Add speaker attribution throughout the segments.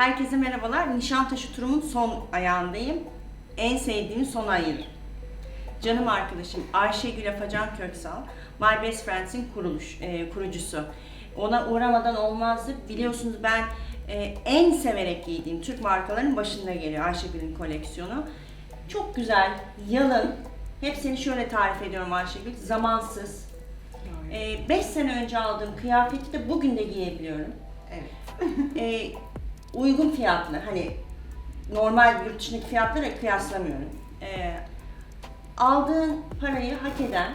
Speaker 1: Herkese merhabalar. Nişantaşı turumun son ayağındayım. En sevdiğim son ayı. Canım arkadaşım Ayşegül Afacan Köksal, My Best Friends'in kuruluş, e, kurucusu. Ona uğramadan olmazdı. Biliyorsunuz ben e, en severek giydiğim Türk markalarının başında geliyor Ayşegül'ün koleksiyonu. Çok güzel, yalın. Hepsini şöyle tarif ediyorum Ayşegül. Zamansız. 5 sene önce aldığım kıyafeti de bugün de giyebiliyorum
Speaker 2: Evet.
Speaker 1: e, uygun fiyatlı hani normal yurt dışındaki fiyatlara kıyaslamıyorum. E, aldığın parayı hak eden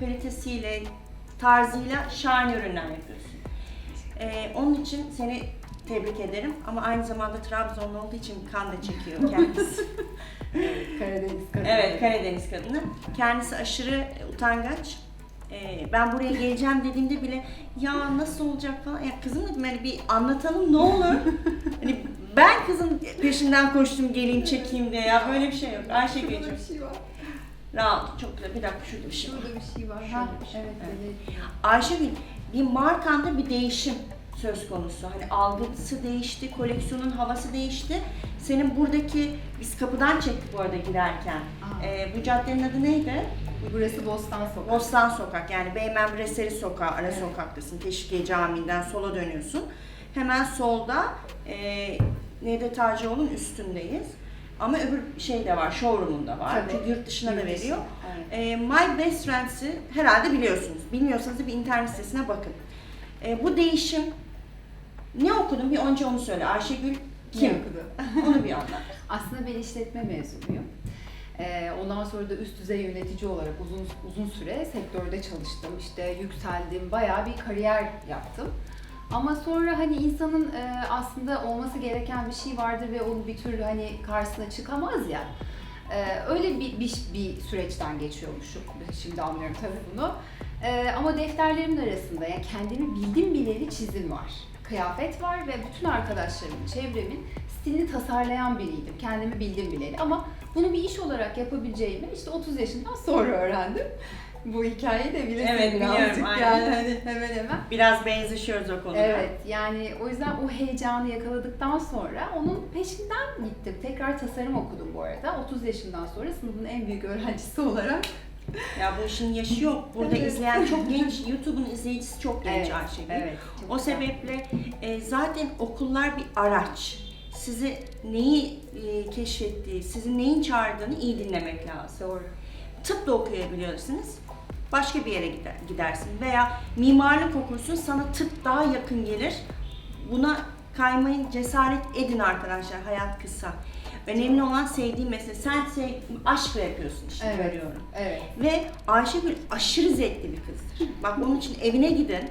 Speaker 1: kalitesiyle, tarzıyla şahane ürünler yapıyorsun. E, onun için seni tebrik ederim ama aynı zamanda Trabzonlu olduğu için kan da çekiyor kendisi.
Speaker 2: Karadeniz kadını.
Speaker 1: Evet, Karadeniz kadını. Kendisi aşırı utangaç. Ee, ben buraya geleceğim dediğimde bile ya nasıl olacak falan. Ya kızım dedim hani bir anlatalım ne olur. hani ben kızın peşinden koştum geleyim çekeyim diye ya böyle bir şey yok.
Speaker 2: Şurada
Speaker 1: Ayşegül'cüm
Speaker 2: bir şey var.
Speaker 1: rahat çok güzel. Bir dakika şurada bir şey var.
Speaker 2: Şurada bir şey var.
Speaker 1: Şurada
Speaker 2: Ha,
Speaker 1: bir şey.
Speaker 2: evet, evet.
Speaker 1: Ayşegül bir markanda bir değişim söz konusu. Hani algısı değişti, koleksiyonun havası değişti. Senin buradaki, biz kapıdan çektik bu arada girerken.
Speaker 2: Aa.
Speaker 1: Ee, bu caddenin adı neydi?
Speaker 2: Burası Bostan Sokak.
Speaker 1: Bostan Sokak yani Beymen Reseri Sokağı, ara
Speaker 2: Evet.
Speaker 1: sokaktasın. Teşvikiye Camii'nden sola dönüyorsun. Hemen solda e, Nedet Hacıoğlu'nun üstündeyiz. Ama öbür şey de var, showroom'un da var.
Speaker 2: Tabii.
Speaker 1: Çünkü yurt dışına da
Speaker 2: Yurt dışı,
Speaker 1: veriyor.
Speaker 2: Evet.
Speaker 1: E, My Best Friends'i herhalde biliyorsunuz. Bilmiyorsanız da bir internet sitesine bakın. E, bu değişim ne okudun? Bir önce onu söyle. Ayşegül
Speaker 2: Kim
Speaker 1: kim?
Speaker 2: okudu?
Speaker 1: Onu bir anlat.
Speaker 2: Aslında ben işletme mezunuyum. Ee, ondan sonra da üst düzey yönetici olarak uzun uzun süre sektörde çalıştım. İşte yükseldim, bayağı bir kariyer yaptım. Ama sonra hani insanın e, aslında olması gereken bir şey vardır ve onu bir türlü hani karşısına çıkamaz ya. Ee, öyle bir, bir, bir süreçten geçiyormuşum. Şimdi anlıyorum tabii bunu. Ee, ama defterlerimin arasında yani kendimi bildim bileli çizim var. Kıyafet var ve bütün arkadaşlarımın, çevremin stilini tasarlayan biriydim. Kendimi bildim bileli ama bunu bir iş olarak yapabileceğimi işte 30 yaşından sonra öğrendim. Bu hikayeyi de bilirsin
Speaker 1: Evet,
Speaker 2: birazcık
Speaker 1: aynen.
Speaker 2: yani hani hemen hemen.
Speaker 1: Biraz benzeşiyoruz o konuda.
Speaker 2: Evet yani o yüzden o heyecanı yakaladıktan sonra onun peşinden gittim. Tekrar tasarım okudum bu arada. 30 yaşından sonra sınıfın en büyük öğrencisi olarak.
Speaker 1: Ya bu işin yaşı yok. Burada
Speaker 2: Evet.
Speaker 1: izleyen çok genç, YouTube'un izleyicisi çok genç
Speaker 2: Evet,
Speaker 1: Ayşegül.
Speaker 2: Evet.
Speaker 1: O sebeple e, zaten okullar bir araç. Sizi neyi e, keşfettiği, sizi neyin çağırdığını iyi dinlemek lazım.
Speaker 2: Doğru.
Speaker 1: Tıp da okuyabiliyorsunuz. Başka bir yere gider, gidersin. Veya mimarlık okursun sana tıp daha yakın gelir. Buna kaymayın, cesaret edin arkadaşlar. Hayat kısa. Önemli olan sevdiğin mesele. Sen sev, aşkla yapıyorsun işte
Speaker 2: Evet.
Speaker 1: görüyorum.
Speaker 2: Evet.
Speaker 1: Ve Ayşegül aşırı zevkli bir kızdır. Bak onun için evine gidin.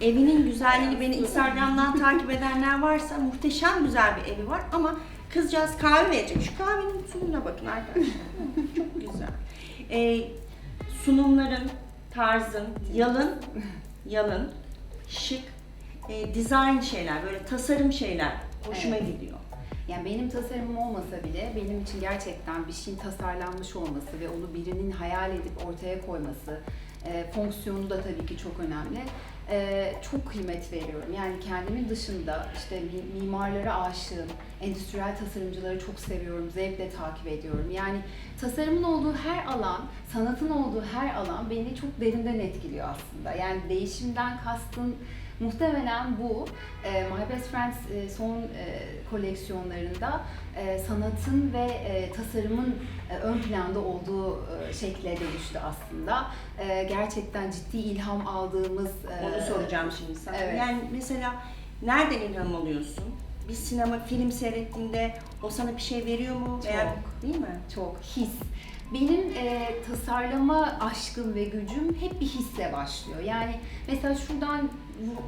Speaker 1: Evinin güzelliğini beni Instagram'dan takip edenler varsa muhteşem güzel bir evi var ama kızcağız kahve verecek. Şu kahvenin sunumuna bakın arkadaşlar. Çok güzel. Ee, sunumların, tarzın, yalın, yalın, şık, e, dizayn şeyler, böyle tasarım şeyler hoşuma
Speaker 2: Evet.
Speaker 1: gidiyor.
Speaker 2: Yani benim tasarımım olmasa bile benim için gerçekten bir şeyin tasarlanmış olması ve onu birinin hayal edip ortaya koyması, e, fonksiyonu da tabii ki çok önemli. E, çok kıymet veriyorum. Yani kendimin dışında işte mi- mimarlara aşığım, endüstriyel tasarımcıları çok seviyorum, zevkle takip ediyorum. Yani tasarımın olduğu her alan, sanatın olduğu her alan beni çok derinden etkiliyor aslında. Yani değişimden kastın muhtemelen bu. E, My Best Friends e, son e, koleksiyonlarında e, sanatın ve e, tasarımın e, ön planda olduğu e, şekle dönüştü aslında. E, gerçekten ciddi ilham aldığımız... e,
Speaker 1: Onu soracağım şimdi sana.
Speaker 2: evet.
Speaker 1: Yani mesela nereden ilham alıyorsun? Bir sinema film seyrettiğinde o sana bir şey veriyor mu? Veya,
Speaker 2: Çok.
Speaker 1: değil mi?
Speaker 2: Çok his. Benim e, tasarlama aşkım ve gücüm hep bir hisle başlıyor. Yani mesela şuradan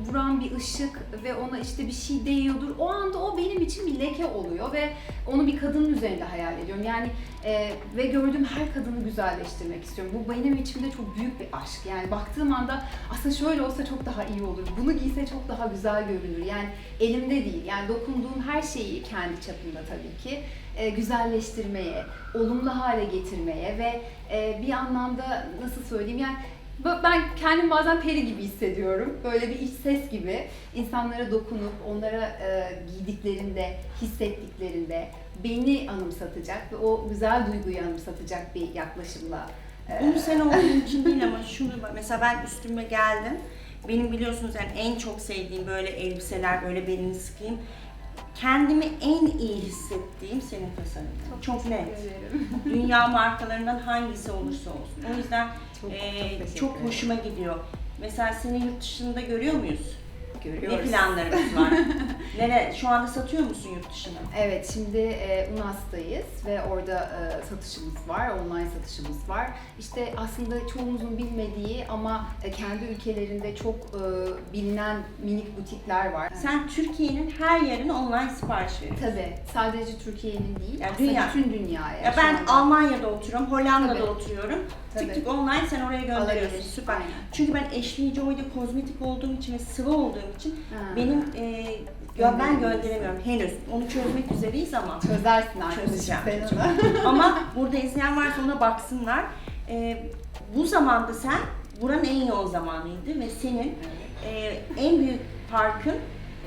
Speaker 2: vuran bir ışık ve ona işte bir şey değiyordur. O anda o benim için bir leke oluyor ve onu bir kadının üzerinde hayal ediyorum. Yani e, ve gördüğüm her kadını güzelleştirmek istiyorum. Bu benim içimde çok büyük bir aşk. Yani baktığım anda aslında şöyle olsa çok daha iyi olur. Bunu giyse çok daha güzel görünür. Yani elimde değil. Yani dokunduğum her şeyi kendi çapımda tabii ki e, güzelleştirmeye, olumlu hale getirmeye ve e, bir anlamda nasıl söyleyeyim yani Ben kendim bazen peri gibi hissediyorum. Böyle bir iç ses gibi. insanlara dokunup onlara e, giydiklerinde, hissettiklerinde beni anımsatacak ve o güzel duyguyu anımsatacak bir yaklaşımla. e,
Speaker 1: Bunu sen olduğun için değil ama şunu mesela ben üstüme geldim. Benim biliyorsunuz yani en çok sevdiğim böyle elbiseler, böyle belini sıkayım. Kendimi en iyi hissettiğim senin tasarımın. Çok, net.
Speaker 2: ederim.
Speaker 1: Dünya markalarından hangisi olursa olsun. O yüzden
Speaker 2: Çok,
Speaker 1: eee,
Speaker 2: çok
Speaker 1: çok hoşuma gidiyor. Mesela seni yurt dışında görüyor muyuz?
Speaker 2: Görüyoruz.
Speaker 1: Ne planlarımız var? Nere, şu anda satıyor musun yurt dışına?
Speaker 2: Evet, şimdi e, UNAS'tayız ve orada e, satışımız var, online satışımız var. İşte aslında çoğumuzun bilmediği ama e, kendi ülkelerinde çok e, bilinen minik butikler var.
Speaker 1: Sen Türkiye'nin her yerine online sipariş veriyorsun.
Speaker 2: Tabii, sadece Türkiye'nin değil,
Speaker 1: Yani
Speaker 2: aslında
Speaker 1: dünya.
Speaker 2: bütün dünyaya.
Speaker 1: Ya
Speaker 2: şu
Speaker 1: ben
Speaker 2: anda.
Speaker 1: Almanya'da oturuyorum, Hollanda'da
Speaker 2: Tabii.
Speaker 1: oturuyorum.
Speaker 2: Tabii.
Speaker 1: Tık tık online sen oraya gönderiyorsun.
Speaker 2: Alabilir,
Speaker 1: Süper.
Speaker 2: aynen.
Speaker 1: Çünkü ben Ashley Joy'da kozmetik olduğum için ve sıvı olduğum için
Speaker 2: Ha.
Speaker 1: benim e, ya ben gönderemiyorum henüz. Onu çözmek üzereyiz ama.
Speaker 2: Çözersin arkadaşım
Speaker 1: Çözeceğim. ama burada izleyen varsa ona baksınlar. E, bu zamanda sen buranın en yoğun zamanıydı ve senin e, en büyük farkın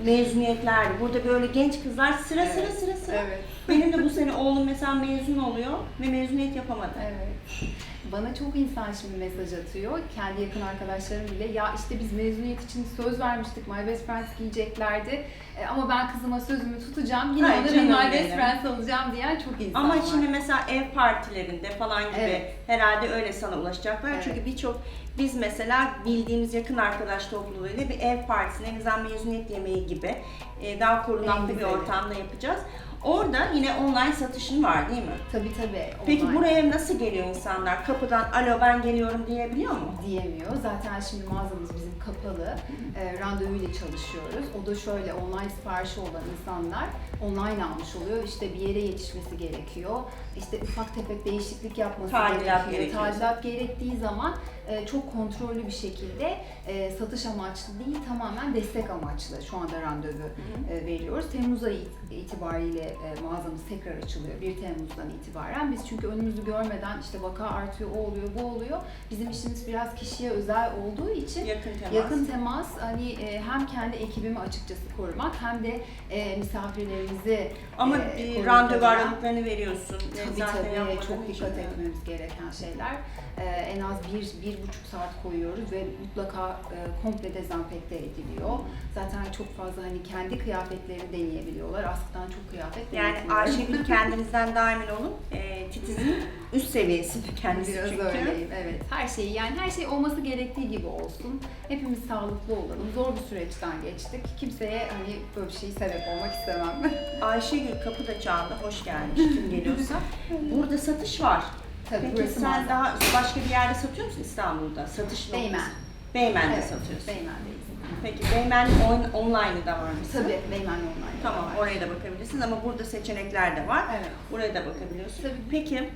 Speaker 1: mezuniyetlerdi. Burada böyle genç kızlar sıra sıra
Speaker 2: Evet.
Speaker 1: sıra sıra.
Speaker 2: Evet.
Speaker 1: Benim de bu sene oğlum mesela mezun oluyor ve mezuniyet yapamadı.
Speaker 2: Evet. Bana çok insan şimdi mesaj atıyor. Kendi yakın arkadaşlarım bile ya işte biz mezuniyet için söz vermiştik. My Best Friends giyeceklerdi. E, ama ben kızıma sözümü tutacağım. Yine
Speaker 1: Ay
Speaker 2: ona bir My Best. Friends alacağım diyen çok insan
Speaker 1: Ama
Speaker 2: var.
Speaker 1: şimdi mesela ev partilerinde falan gibi
Speaker 2: Evet.
Speaker 1: herhalde öyle sana ulaşacaklar.
Speaker 2: Evet.
Speaker 1: Çünkü birçok biz mesela bildiğimiz yakın arkadaş topluluğuyla bir ev partisine, en azından mezuniyet yemeği gibi e, daha korunaklı bir ortamda yapacağız. Orada yine online satışın var değil mi?
Speaker 2: Tabii tabii.
Speaker 1: Peki
Speaker 2: online
Speaker 1: buraya nasıl geliyor insanlar? Kapıdan alo ben geliyorum diyebiliyor mu?
Speaker 2: diyemiyor. Zaten şimdi mağazamız bizim kapalı. E, randevuyla çalışıyoruz. O da şöyle online siparişi olan insanlar online almış oluyor. İşte bir yere yetişmesi gerekiyor. İşte ufak tefek değişiklik yapması
Speaker 1: Tadilat
Speaker 2: gerekiyor.
Speaker 1: gerekiyor.
Speaker 2: Tadilat gerektiği zaman e, çok kontrollü bir şekilde e, satış amaçlı değil tamamen destek amaçlı şu anda randevu e, veriyoruz. Temmuz ayı it- itibariyle e, mağazamız tekrar açılıyor. 1 Temmuz'dan itibaren. Biz çünkü önümüzü görmeden işte vaka artıyor, o oluyor, bu oluyor. Bizim işimiz biraz kişiye özel olduğu için
Speaker 1: Yakın temas.
Speaker 2: yakın temas hani e, hem kendi ekibimi açıkçası korumak hem de e, misafirlerimizi
Speaker 1: Ama
Speaker 2: e,
Speaker 1: bir randevu aralıklarını veriyorsun.
Speaker 2: Tabii
Speaker 1: Zaten
Speaker 2: tabii çok dikkat etmemiz gereken şeyler. Ee, en az bir, bir buçuk saat koyuyoruz ve mutlaka e, komple dezenfekte ediliyor. Zaten çok fazla hani kendi kıyafetleri deneyebiliyorlar. Askıdan çok kıyafet
Speaker 1: Yani. Ayşegül kendinizden daha emin olun. E, titizin üst seviyesinde kendisi
Speaker 2: Biraz
Speaker 1: çünkü.
Speaker 2: öyleyim evet. Her şey yani her şey olması gerektiği gibi olsun. Hepimiz sağlıklı olalım. Zor bir süreçten geçtik. Kimseye hani böyle bir şey sebep olmak istemem.
Speaker 1: Ayşegül kapıda çaldı. Hoş gelmiş kim geliyorsa. Burada satış var.
Speaker 2: Tabii
Speaker 1: Peki
Speaker 2: burası
Speaker 1: sen
Speaker 2: mağaza.
Speaker 1: daha başka bir yerde satıyor musun İstanbul'da? Satış noktası.
Speaker 2: Beymen.
Speaker 1: Beymen'de
Speaker 2: Evet,
Speaker 1: satıyorsun.
Speaker 2: Beymen'deyiz.
Speaker 1: Peki Beymen on, online'ı da var mı?
Speaker 2: Tabii Beymen online.
Speaker 1: Tamam
Speaker 2: var.
Speaker 1: oraya da bakabilirsiniz ama burada seçenekler de var.
Speaker 2: Evet.
Speaker 1: Buraya da bakabiliyorsun.
Speaker 2: Tabii.
Speaker 1: Peki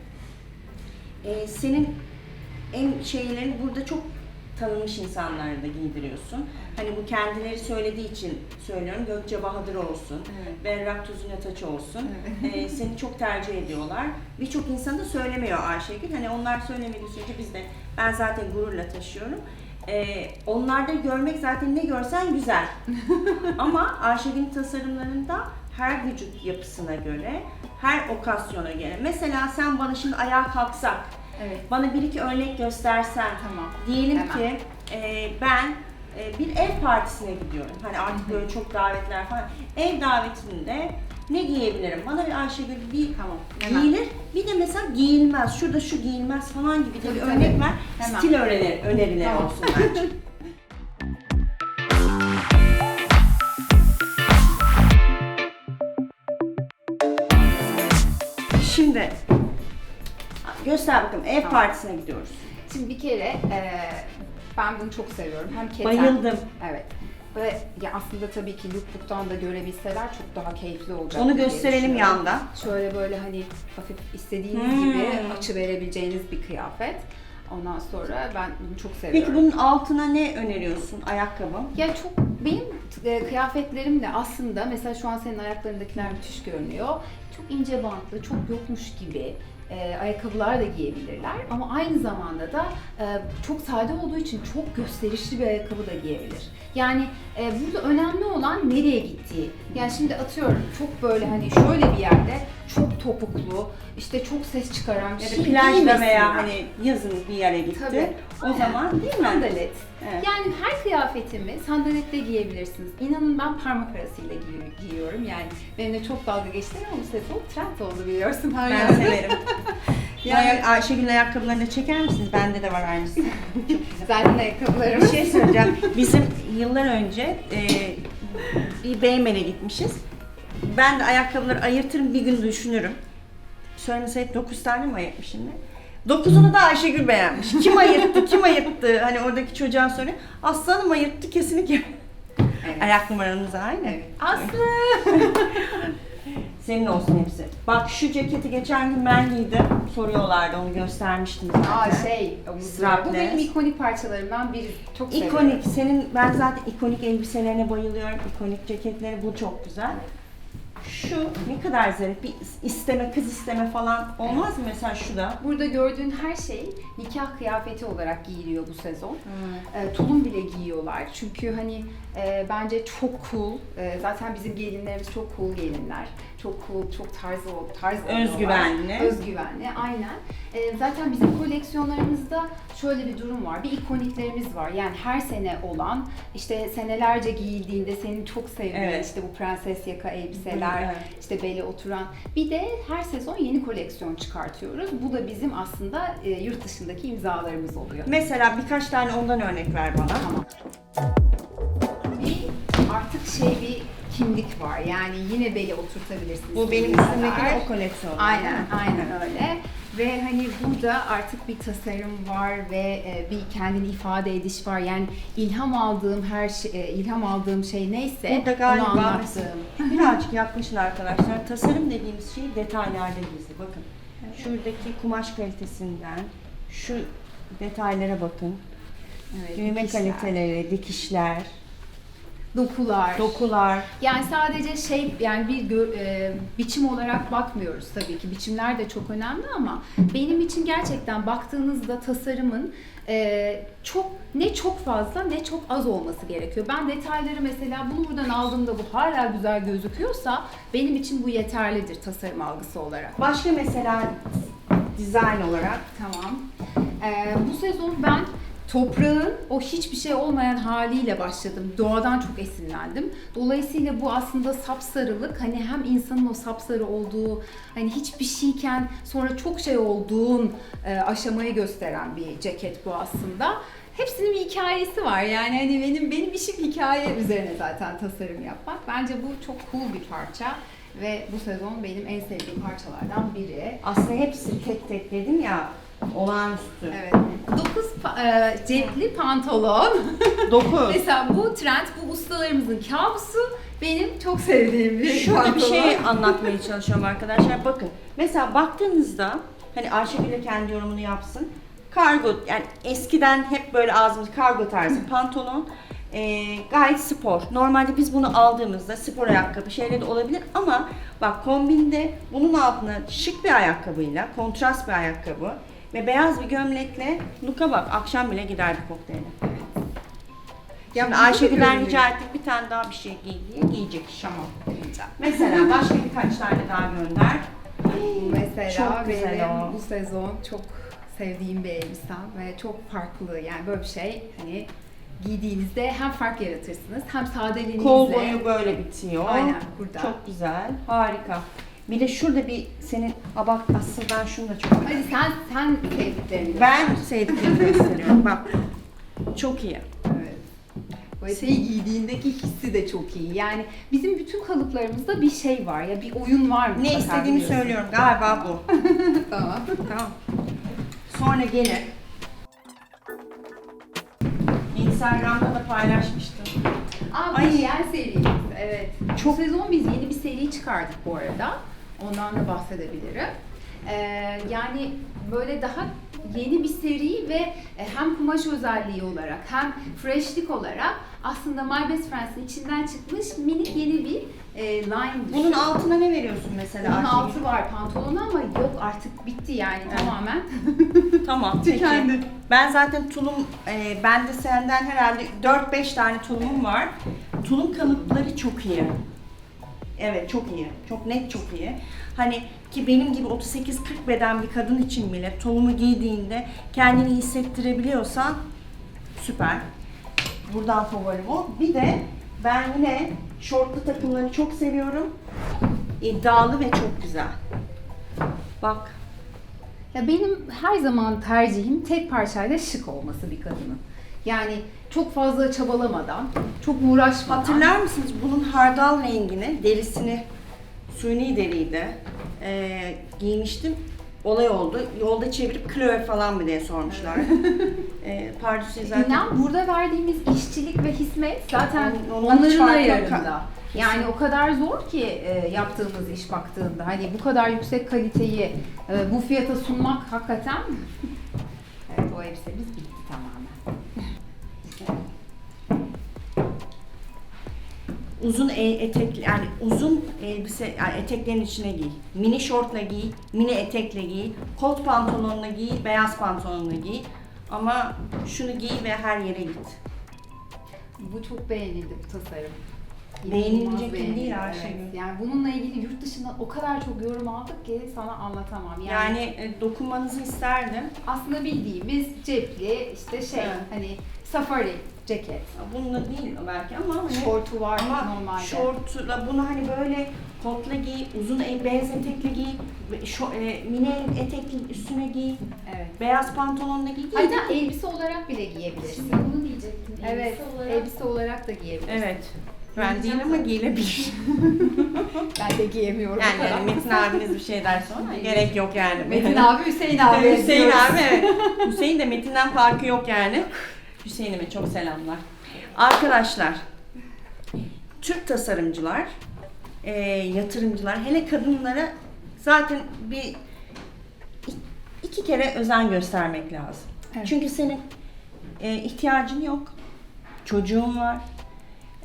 Speaker 1: e, senin en şeylerin burada çok tanınmış insanları da giydiriyorsun. Hani bu kendileri söylediği için söylüyorum. Gökçe Bahadır olsun.
Speaker 2: Evet.
Speaker 1: Berrak Tuzun Ataç olsun.
Speaker 2: Evet.
Speaker 1: Ee, seni çok tercih ediyorlar. Birçok insan da söylemiyor Ayşegül. Hani onlar söylemediği sürece biz de ben zaten gururla taşıyorum. Ee, onlarda görmek zaten ne görsen güzel. Ama Ayşegül'ün tasarımlarında her vücut yapısına göre, her okasyona göre. Mesela sen bana şimdi ayağa kalksak,
Speaker 2: Evet.
Speaker 1: bana bir iki örnek göstersen.
Speaker 2: Tamam.
Speaker 1: Diyelim
Speaker 2: Hemen.
Speaker 1: ki e, ben e, bir ev partisine gidiyorum. Hani artık böyle çok davetler falan. Ev davetinde ne giyebilirim? Bana bir Ayşegül bir
Speaker 2: Tamam. Hemen.
Speaker 1: giyilir. Bir de mesela giyilmez. Şurada şu giyilmez falan gibi de bir örnek ver.
Speaker 2: Hemen.
Speaker 1: Stil önerileri, önerileri
Speaker 2: Tamam.
Speaker 1: olsun bence. göster bakalım ev
Speaker 2: Tamam.
Speaker 1: partisine gidiyoruz.
Speaker 2: Şimdi bir kere e, ben bunu çok seviyorum. Hem keten.
Speaker 1: Bayıldım.
Speaker 2: Evet. Ve ya aslında tabii ki lookbook'tan da görebilseler çok daha keyifli olacak.
Speaker 1: Onu
Speaker 2: diye
Speaker 1: gösterelim
Speaker 2: düşünüyorum.
Speaker 1: yanda.
Speaker 2: Şöyle böyle hani hafif istediğiniz
Speaker 1: Hmm.
Speaker 2: gibi açı verebileceğiniz bir kıyafet. Ondan sonra ben bunu çok seviyorum.
Speaker 1: Peki bunun altına ne öneriyorsun? Ayakkabı.
Speaker 2: Ya çok benim e, kıyafetlerim de aslında mesela şu an senin ayaklarındakiler müthiş görünüyor. çok ince bantlı, çok yokmuş gibi e, ayakkabılar da giyebilirler. Ama aynı zamanda da e, çok sade olduğu için çok gösterişli bir ayakkabı da giyebilir. Yani e, burada önemli olan nereye gittiği. Yani şimdi atıyorum çok böyle hani şöyle bir yerde çok topuklu, işte çok ses çıkaran bir
Speaker 1: Ya da
Speaker 2: şey
Speaker 1: plajda veya hani yazın bir yere gitti.
Speaker 2: Tabii.
Speaker 1: O zaman değil mi?
Speaker 2: Sandalet.
Speaker 1: Evet.
Speaker 2: Yani her kıyafetimi sandalette giyebilirsiniz. İnanın ben parmak arasıyla giy- giyiyorum. Yani benimle çok dalga geçtiler ama bu sezon trend oldu biliyorsun her
Speaker 1: Ben
Speaker 2: yerde.
Speaker 1: severim.
Speaker 2: Yani-
Speaker 1: yani Ayşegül'ün ayakkabılarını çeker misiniz? Bende de var aynısı.
Speaker 2: Zaten ayakkabılarım.
Speaker 1: Bir şey söyleyeceğim. Bizim yıllar önce e, bir Beymen'e gitmişiz. Ben de ayakkabıları ayırtırım bir gün düşünürüm. Söylemeseydim 9 tane mi ayırtmışım ne? Dokuzunu da Ayşegül beğenmiş. Kim ayırttı, kim ayırttı? Hani oradaki çocuğa soruyor. Aslanım ayırttı kesinlikle.
Speaker 2: Evet.
Speaker 1: Ayak numaranız aynı.
Speaker 2: Evet. Aslı.
Speaker 1: Senin olsun hepsi. Bak şu ceketi geçen gün ben giydim. Soruyorlardı onu göstermiştim zaten.
Speaker 2: Aa şey, bu
Speaker 1: Strapless.
Speaker 2: benim ikonik parçalarımdan biri. Çok severim.
Speaker 1: İkonik. Senin ben zaten ikonik elbiselerine bayılıyorum. İkonik ceketleri bu çok güzel. Şu ne kadar zarif bir isteme kız isteme falan olmaz mı mesela şu da?
Speaker 2: Burada gördüğün her şey nikah kıyafeti olarak giyiliyor bu sezon. E, tulum bile giyiyorlar. Çünkü hani e, bence çok cool. E, zaten bizim gelinlerimiz çok cool gelinler. Çok cool, çok tarzı ol- tarz.
Speaker 1: Özgüvenli.
Speaker 2: Özgüvenli, aynen. E, zaten bizim koleksiyonlarımızda şöyle bir durum var. Bir ikoniklerimiz var. Yani her sene olan, işte senelerce giyildiğinde senin çok sevdiğin
Speaker 1: Evet.
Speaker 2: işte bu prenses yaka elbiseler,
Speaker 1: Evet.
Speaker 2: işte bele oturan. Bir de her sezon yeni koleksiyon çıkartıyoruz. Bu da bizim aslında e, yurt dışındaki imzalarımız oluyor.
Speaker 1: Mesela birkaç tane ondan örnek ver bana.
Speaker 2: Tamam. Bir artık şey bir kimlik var. Yani yine beli oturtabilirsiniz.
Speaker 1: Bu benim üstümdeki de o koleksiyon.
Speaker 2: Aynen, aynen öyle. Ve hani burada artık bir tasarım var ve e, bir kendini ifade ediş var. Yani ilham aldığım her şey, ilham aldığım şey neyse
Speaker 1: Burada galiba
Speaker 2: onu anlattığım.
Speaker 1: Birazcık yaklaşın arkadaşlar. Tasarım dediğimiz şey detaylarda gizli. Bakın. Şuradaki kumaş kalitesinden şu detaylara bakın.
Speaker 2: Evet,
Speaker 1: Düğme
Speaker 2: dikişler,
Speaker 1: kaliteleri, dikişler,
Speaker 2: dokular.
Speaker 1: dokular.
Speaker 2: Yani sadece şey yani bir gö- e, biçim olarak bakmıyoruz tabii ki. Biçimler de çok önemli ama benim için gerçekten baktığınızda tasarımın e, çok ne çok fazla ne çok az olması gerekiyor. Ben detayları mesela bunu buradan aldığımda bu hala güzel gözüküyorsa benim için bu yeterlidir tasarım algısı olarak.
Speaker 1: Başka mesela dizayn olarak
Speaker 2: Tamam. Ee, bu sezon ben toprağın o hiçbir şey olmayan haliyle başladım. Doğadan çok esinlendim. Dolayısıyla bu aslında sapsarılık hani hem insanın o sapsarı olduğu hani hiçbir şeyken sonra çok şey olduğun e, aşamayı gösteren bir ceket bu aslında. Hepsinin bir hikayesi var. Yani hani benim benim işim hikaye üzerine zaten tasarım yapmak. Bence bu çok cool bir parça ve bu sezon benim en sevdiğim parçalardan biri.
Speaker 1: aslında hepsi tek tek dedim ya olağanüstü.
Speaker 2: Evet. 9 cepli pantolon.
Speaker 1: Dokuz.
Speaker 2: Mesela bu trend, bu ustalarımızın kabusu benim çok sevdiğim bir
Speaker 1: Şurada bir
Speaker 2: pantolon.
Speaker 1: şey anlatmaya çalışıyorum arkadaşlar. Bakın mesela baktığınızda hani Ayşegül de kendi yorumunu yapsın. Kargo yani eskiden hep böyle ağzımız kargo tarzı pantolon e, gayet spor. Normalde biz bunu aldığımızda spor ayakkabı şeyleri de olabilir ama bak kombinde bunun altına şık bir ayakkabıyla kontrast bir ayakkabı ve beyaz bir gömlekle look'a bak akşam bile giderdi kokteyle. Şimdi Ayşegül'den rica ettik bir tane daha bir şey giy diye giyecek.
Speaker 2: Tamam.
Speaker 1: Mesela başka birkaç tane daha gönder.
Speaker 2: Mesela
Speaker 1: Çok güzel
Speaker 2: benim
Speaker 1: o.
Speaker 2: bu sezon çok sevdiğim bir elbisem ve çok farklı. Yani böyle bir şey hani giydiğinizde hem fark yaratırsınız hem sadeliğinizle.
Speaker 1: Kol boyu böyle bitiyor.
Speaker 2: Aynen, burada.
Speaker 1: Çok güzel. Harika. Bir de şurada bir senin abak asıl ben şunu da çok
Speaker 2: Hadi sen sen sevdiklerini.
Speaker 1: Ben sevdiklerimi gösteriyorum. Bak. Çok iyi.
Speaker 2: Evet. Bu eteği giydiğindeki hissi de çok iyi. Yani bizim bütün kalıplarımızda bir şey var ya bir oyun var mı?
Speaker 1: Ne istediğimi söylüyorum. Galiba bu.
Speaker 2: Tamam.
Speaker 1: tamam. Sonra gelir. Instagram'da da paylaşmıştım.
Speaker 2: Aa, bu
Speaker 1: Ay.
Speaker 2: diğer serimiz. Evet.
Speaker 1: Çok-
Speaker 2: Çok sezon biz yeni bir seri çıkardık bu arada. Ondan da bahsedebilirim. Ee, yani böyle daha yeni bir seri ve e, hem kumaş özelliği olarak hem freshlik olarak aslında My Best Friends'in içinden çıkmış minik yeni bir e, line
Speaker 1: Bunun altına ne veriyorsun mesela?
Speaker 2: Bunun altı var pantolonu ama yok artık bitti yani
Speaker 1: Evet.
Speaker 2: tamamen.
Speaker 1: Tamam peki.
Speaker 2: Tükendi.
Speaker 1: Ben zaten tulum, e, ben de senden herhalde 4-5 tane tulumum var. Tulum kalıpları çok iyi. Evet çok iyi. Çok net çok iyi. Hani ki benim gibi 38-40 beden bir kadın için bile tulumu giydiğinde kendini hissettirebiliyorsan süper. Buradan favori bu. Bir de ben yine şortlu takımları çok seviyorum. İddialı ve çok güzel. Bak
Speaker 2: Ya benim her zaman tercihim tek parçayla şık olması bir kadının. Yani çok fazla çabalamadan, çok uğraşmadan.
Speaker 1: Hatırlar mısınız bunun hardal rengini, derisini, suni deriydi, ee, giymiştim. Olay oldu. Yolda çevirip Chloe falan mı diye sormuşlar. ee, pardüsü zaten.
Speaker 2: İnan burada verdiğimiz işçilik ve hizmet zaten
Speaker 1: Onun- onun hiç
Speaker 2: onların
Speaker 1: farkı yok.
Speaker 2: ayarında. Yani o kadar zor ki e, yaptığımız iş baktığında. Hani bu kadar yüksek kaliteyi e, bu fiyata sunmak hakikaten Evet o elbisemiz bitti tamamen.
Speaker 1: Uzun e- etek yani uzun elbise yani eteklerin içine giy. Mini şortla giy, mini etekle giy, kot pantolonla giy, beyaz pantolonla giy. Ama şunu giy ve her yere git.
Speaker 2: Bu çok beğenildi bu tasarım.
Speaker 1: Beğenilecek
Speaker 2: İnanılmaz
Speaker 1: gibi değil Ayşegül.
Speaker 2: evet. Yani bununla ilgili yurt dışından o kadar çok yorum aldık ki sana anlatamam. Yani,
Speaker 1: Yani e, dokunmanızı isterdim.
Speaker 2: aslında bildiğimiz cepli işte şey
Speaker 1: Evet.
Speaker 2: hani safari ceket.
Speaker 1: Bununla değil belki ama hani
Speaker 2: Şortu var
Speaker 1: Ama
Speaker 2: normalde.
Speaker 1: şortla bunu hani böyle kotla giy, uzun el, beyaz etekle giy, şo, e, mini etekli üstüne giy,
Speaker 2: Evet.
Speaker 1: beyaz pantolonla giy.
Speaker 2: Hatta elbise olarak bile giyebilirsin.
Speaker 3: Şimdi bunu diyecektim.
Speaker 2: Evet,
Speaker 3: Elbise olarak
Speaker 2: elbise olarak da giyebilirsin.
Speaker 1: Evet. Değil ama giyilebilir.
Speaker 2: Ben de giyemiyorum.
Speaker 1: Yani, yani Metin abiniz bir şey derse ona gerek yok yani.
Speaker 2: Metin abi, Hüseyin abi.
Speaker 1: Hüseyin abi. Hüseyin de Metin'den farkı yok yani. Hüseyin'ime çok selamlar. Arkadaşlar, Türk tasarımcılar, e, yatırımcılar, hele kadınlara zaten bir iki kere özen göstermek lazım.
Speaker 2: Evet.
Speaker 1: Çünkü senin e, ihtiyacın yok, çocuğun var.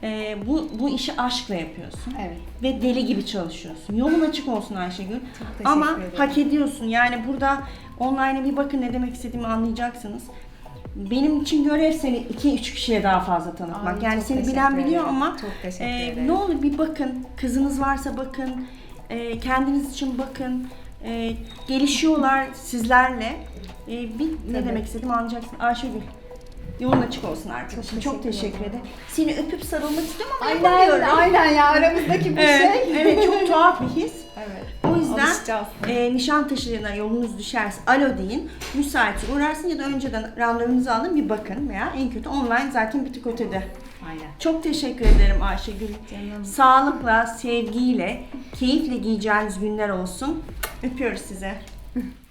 Speaker 1: E, bu bu işi aşkla yapıyorsun
Speaker 2: Evet.
Speaker 1: ve deli gibi çalışıyorsun. Yolun açık olsun Ayşegül.
Speaker 2: Çok
Speaker 1: Ama
Speaker 2: ederim.
Speaker 1: hak ediyorsun. Yani burada online'a bir bakın ne demek istediğimi anlayacaksınız. Benim için görev seni 2-3 kişiye daha fazla tanıtmak.
Speaker 2: Ay,
Speaker 1: yani seni bilen biliyor
Speaker 2: ederim.
Speaker 1: ama
Speaker 2: Çok
Speaker 1: e, ne olur bir bakın. Kızınız varsa bakın. E, kendiniz için bakın. E, gelişiyorlar sizlerle. E, bir ne
Speaker 2: Tabii.
Speaker 1: demek istediğimi anlayacaksın. Ayşegül. Yolun açık olsun arkadaşım. Çok,
Speaker 2: Çok teşekkür
Speaker 1: ederim. Seni öpüp sarılmak istiyorum ama
Speaker 2: Aynen,
Speaker 1: yapamıyorum.
Speaker 2: aynen ya aramızdaki bu
Speaker 1: Evet,
Speaker 2: şey.
Speaker 1: evet çok tuhaf bir his.
Speaker 2: Evet.
Speaker 1: O yüzden
Speaker 2: Alışacağız.
Speaker 1: e, Nişantaşı'na yolunuz düşerse alo deyin. Müsait uğrarsın ya da önceden randevunuzu alın bir bakın veya en kötü online zaten bir tık ötede.
Speaker 2: Aynen.
Speaker 1: Çok teşekkür ederim Ayşegül.
Speaker 2: Canım.
Speaker 1: Sağlıkla, sevgiyle, keyifle giyeceğiniz günler olsun. Öpüyoruz size.